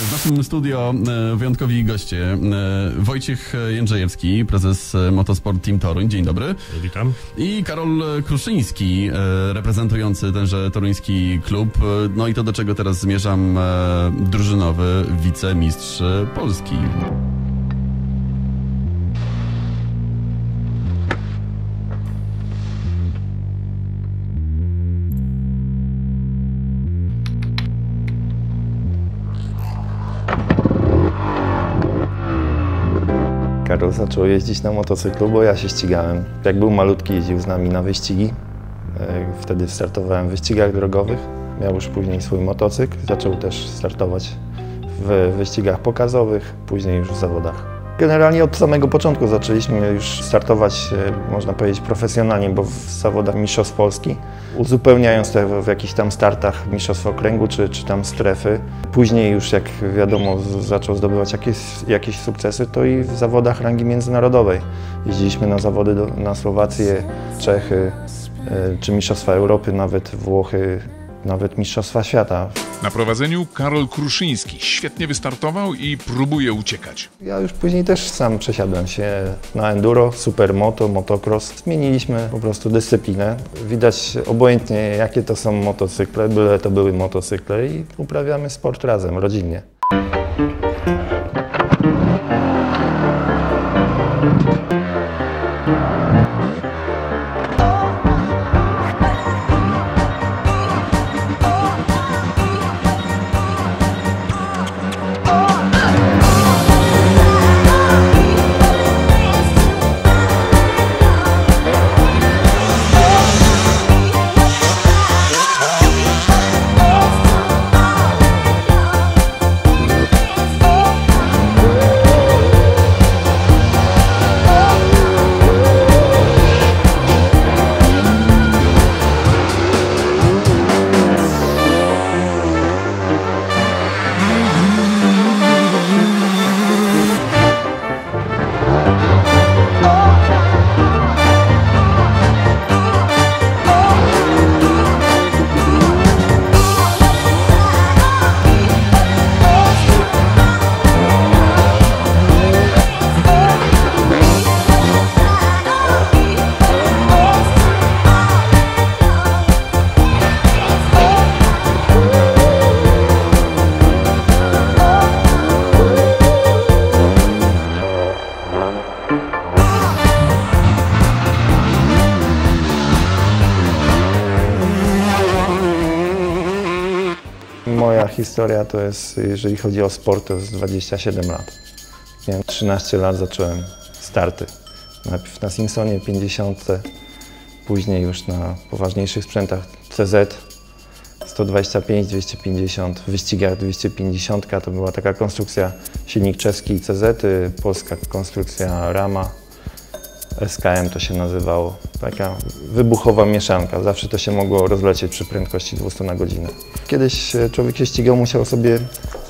W naszym studio e, wyjątkowi goście. E, Wojciech Jędrzejewski, prezes e, Motosport Team Toruń. Dzień dobry. Witam. I Karol Kruszyński, reprezentujący tenże toruński klub. No i to, do czego teraz zmierzam, drużynowy wicemistrz Polski. Karol zaczął jeździć na motocyklu, bo ja się ścigałem. Jak był malutki, jeździł z nami na wyścigi. E, Wtedy startowałem w wyścigach drogowych. Miał już później swój motocykl. Zaczął też startować w wyścigach pokazowych, później już w zawodach. Generalnie od samego początku zaczęliśmy już startować, e, można powiedzieć, profesjonalnie, bo w zawodach Mistrzostw Polski, uzupełniając te w jakichś tam startach Mistrzostw Okręgu czy, czy tam strefy. Później już jak wiadomo zaczął zdobywać jakieś, jakieś sukcesy, to i w zawodach rangi międzynarodowej. Jeździliśmy na zawody do, na Słowację, Czechy, e, czy Mistrzostwa Europy, nawet Włochy, nawet Mistrzostwa Świata. Na prowadzeniu Karol Kruszyński świetnie wystartował i próbuje uciekać. Ja już później też sam przesiadłem się na enduro, supermoto, motocross. Zmieniliśmy po prostu dyscyplinę. Widać obojętnie jakie to są motocykle, byle to były motocykle i uprawiamy sport razem, rodzinnie. Moja historia to jest, jeżeli chodzi o sport, to jest 27 lat. Miałem 13 lat, zacząłem starty. Najpierw na Simpsonie 50, później już na poważniejszych sprzętach CZ 125, 250, w wyścigach 250 to była taka konstrukcja silnik czeski CZ, polska konstrukcja Rama. SKM to się nazywało. Taka wybuchowa mieszanka. Zawsze to się mogło rozlecieć przy prędkości 200 na godzinę. Kiedyś e, człowiek się ścigał, musiał sobie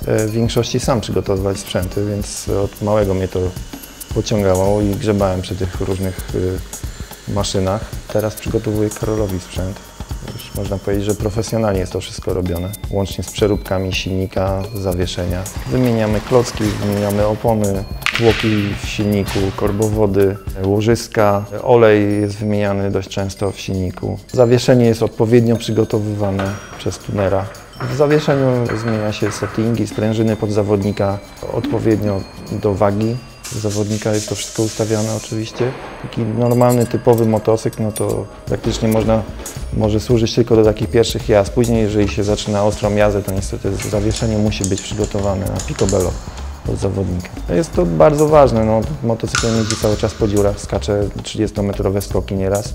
e, w większości sam przygotowywać sprzęty, więc od małego mnie to pociągało i grzebałem przy tych różnych e, maszynach. Teraz przygotowuję Karolowi sprzęt. Już można powiedzieć, że profesjonalnie jest to wszystko robione, łącznie z przeróbkami silnika, zawieszenia. Wymieniamy klocki, wymieniamy opony, tłoki w silniku, korbowody, łożyska. Olej jest wymieniany dość często w silniku. Zawieszenie jest odpowiednio przygotowywane przez tunera. W zawieszeniu zmienia się settingi, sprężyny pod zawodnika odpowiednio do wagi zawodnika jest to wszystko ustawiane oczywiście. Taki normalny, typowy motocykl, no to praktycznie można, może służyć tylko do takich pierwszych jazd. Później, jeżeli się zaczyna ostrą jazdę, to niestety zawieszenie musi być przygotowane na picobello zawodnika. Jest to bardzo ważne, no, motocyklem jeździ cały czas po dziurach, skacze 30-metrowe skoki nieraz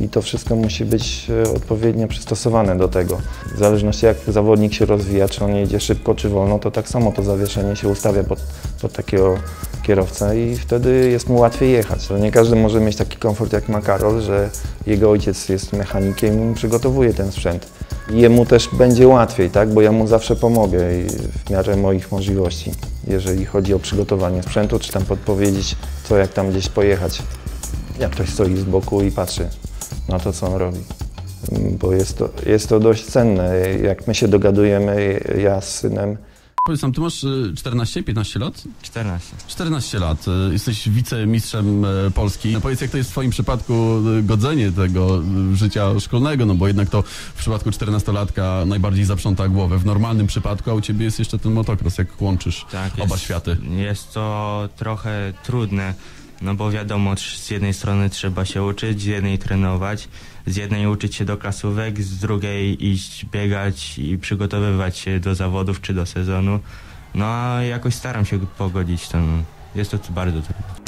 i to wszystko musi być e, odpowiednio przystosowane do tego. W zależności jak zawodnik się rozwija, czy on jedzie szybko, czy wolno, to tak samo to zawieszenie się ustawia pod, pod takiego kierowcę i wtedy jest mu łatwiej jechać. Nie każdy może mieć taki komfort jak ma Karol, że jego ojciec jest mechanikiem i przygotowuje ten sprzęt. Jemu też będzie łatwiej, tak? bo ja mu zawsze pomogę w miarę moich możliwości, jeżeli chodzi o przygotowanie sprzętu, czy tam podpowiedzieć, co jak tam gdzieś pojechać. Jak ktoś stoi z boku i patrzy na to, co on robi. Bo jest to, jest to dość cenne. Jak my się dogadujemy, ja z synem, Powiedz nam, ty masz y, 14, 15 lat? 14. 14 lat, y, jesteś wicemistrzem y, Polski. No powiedz, jak to jest w twoim przypadku y, godzenie tego y, życia szkolnego, no bo jednak to w przypadku 14-latka najbardziej zaprząta głowę. W normalnym przypadku, a u ciebie jest jeszcze ten motocross, jak łączysz Tak, oba jest, światy. Jest to trochę trudne, no bo wiadomo, z jednej strony trzeba się uczyć, z jednej trenować, z jednej uczyć się do klasówek, z drugiej iść biegać i przygotowywać się do zawodów czy do sezonu. No a jakoś staram się pogodzić to. Jest to bardzo trudne.